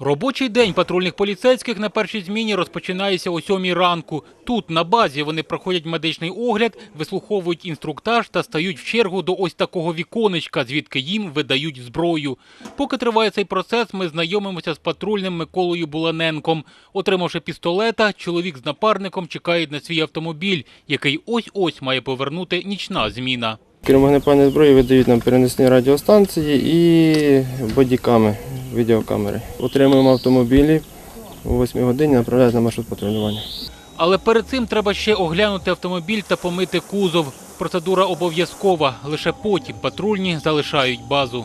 Робочий день патрульних поліцейських на першій зміні розпочинається о сьомій ранку. Тут, на базі, вони проходять медичний огляд, вислуховують інструктаж та стають в чергу до ось такого віконечка, звідки їм видають зброю. Поки триває цей процес, ми знайомимося з патрульним Миколою Буланенком. Отримавши пістолета, чоловік з напарником чекає на свій автомобіль, який ось-ось має повернути нічна зміна. Крім вогнепальної зброї видають нам перенесені радіостанції і бодіками, відеокамери. Отримуємо автомобілі о 8 годині, направляють на маршрут патрулювання. Але перед цим треба ще оглянути автомобіль та помити кузов. Процедура обов'язкова. Лише потім патрульні залишають базу.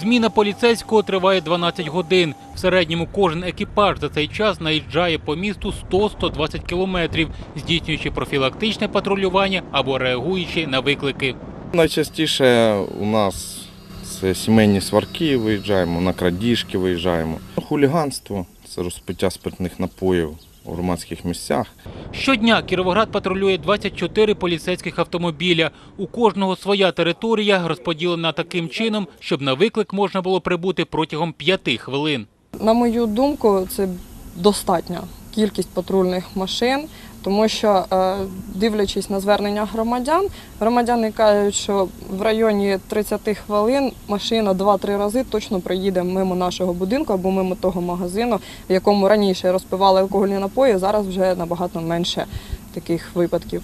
Зміна поліцейського триває 12 годин. В середньому кожен екіпаж за цей час наїжджає по місту 100-120 кілометрів, здійснюючи профілактичне патрулювання або реагуючи на виклики. Найчастіше у нас це сімейні сварки, виїжджаємо, на крадіжки виїжджаємо. Хуліганство це розпиття спиртних напоїв у громадських місцях. Щодня Кіровоград патрулює 24 поліцейських автомобіля. У кожного своя територія розподілена таким чином, щоб на виклик можна було прибути протягом 5 хвилин. На мою думку, це достатня кількість патрульних машин, тому що, е, дивлячись на звернення громадян, громадяни кажуть, що в районі 30 хвилин машина 2-3 рази точно проїде мимо нашого будинку або мимо того магазину, в якому раніше розпивали алкогольні напої. Зараз вже набагато менше таких випадків.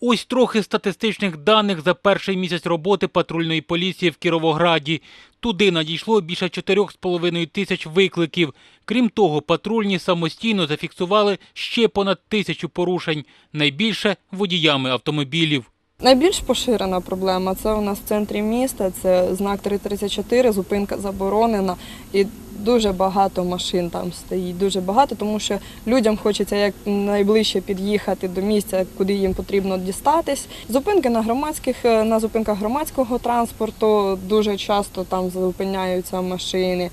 Ось трохи статистичних даних за перший місяць роботи патрульної поліції в Кіровограді. Туди надійшло більше 4,5 тисяч викликів. Крім того, патрульні самостійно зафіксували ще понад тисячу порушень, найбільше водіями автомобілів. Найбільш поширена проблема це у нас в центрі міста, це знак 334, зупинка заборонена. І дуже багато машин там стоїть, дуже багато, тому що людям хочеться як найближче під'їхати до місця, куди їм потрібно дістатись. Зупинки на громадських е, на зупинках громадського транспорту дуже часто там зупиняються машини.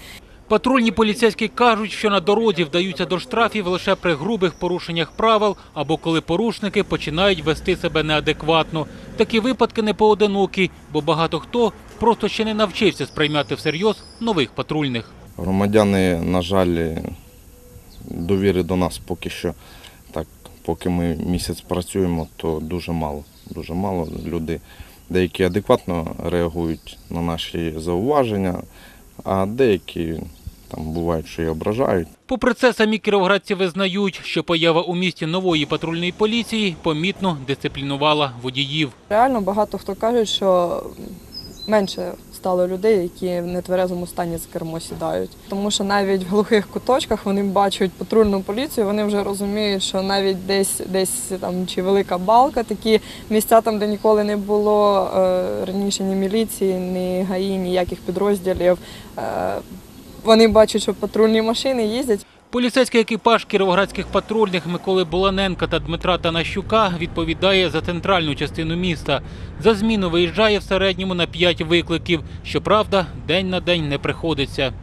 Патрульні поліцейські кажуть, що на дорозі вдаються до штрафів лише при грубих порушеннях правил або коли порушники починають вести себе неадекватно. Такі випадки не поодинокі, бо багато хто просто ще не навчився сприймати всерйоз нових патрульних. Громадяни, на жаль, довіри до нас поки що, так, поки ми місяць працюємо, то дуже мало. Дуже мало. Люди деякі адекватно реагують на наші зауваження, а деякі там бувають, що і ображають. Попри це, самі кіровградці визнають, що поява у місті нової патрульної поліції помітно дисциплінувала водіїв. Реально багато хто каже, що менше стало людей, які в нетверезому стані за кермо сідають. Тому що навіть в глухих куточках вони бачать патрульну поліцію, вони вже розуміють, що навіть десь десь там чи велика балка, такі місця там, де ніколи не було е, раніше ні міліції, ні ГАІ, ніяких підрозділів. Е, вони бачать, що патрульні машини їздять. Поліцейський екіпаж кіровоградських патрульних Миколи Буланенка та Дмитра Танащука відповідає за центральну частину міста. За зміну виїжджає в середньому на 5 викликів. Щоправда, день на день не приходиться.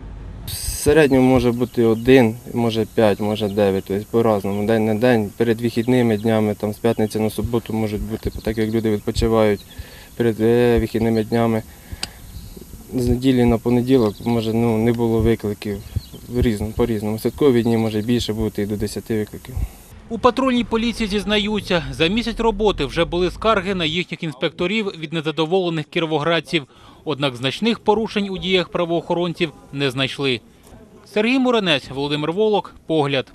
В середньому може бути один, може п'ять, може дев'ять, тобто по-разному, день на день, перед вихідними днями, там з п'ятниці на суботу можуть бути, так як люди відпочивають перед е, вихідними днями. З неділі на понеділок може ну, не було викликів різно, по-різному. Святкові дні може більше бути і до 10 викликів. У патрульній поліції зізнаються, за місяць роботи вже були скарги на їхніх інспекторів від незадоволених кіровоградців. Однак значних порушень у діях правоохоронців не знайшли. Сергій Муранець, Володимир Волок, Погляд.